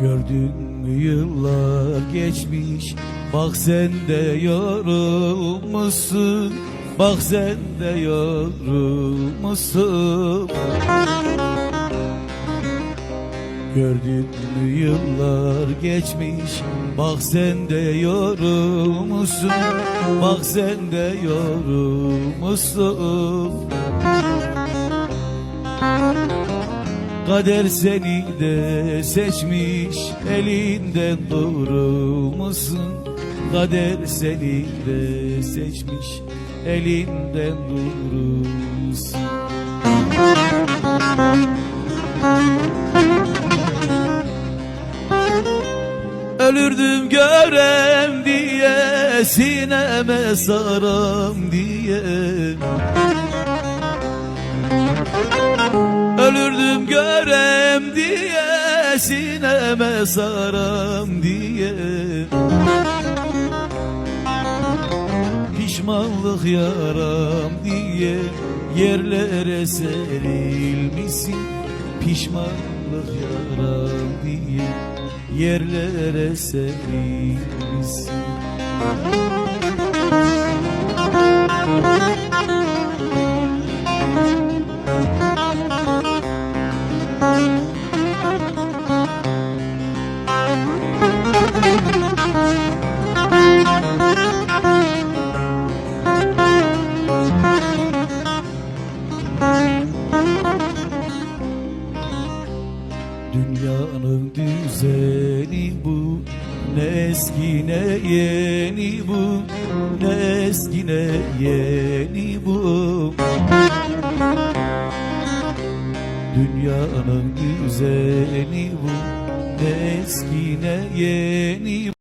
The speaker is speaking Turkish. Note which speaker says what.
Speaker 1: Gördün yıllar geçmiş Bak sen de yorulmuşsun. Bak sen de yorulmuşsun. Gördün mü yıllar geçmiş Bak sen de yorulmuşsun Bak sen de yorulmuşsun. Kader seni de seçmiş Elinden durmuşsun Kader seni de seçmiş Elinden durmuşsun Ölürdüm görem diye Sineme saram diye. Ölürdüm görem diye Sineme saram diye. Pişmanlık yaram diye Yerlere serilmişsin. Pişmanlık yaram Yerlere serilmişsin Dünyanın düzeni bu Ne eski ne yeni bu Ne eski ne yeni bu. Dünyanın düzeni bu Ne eski ne yeni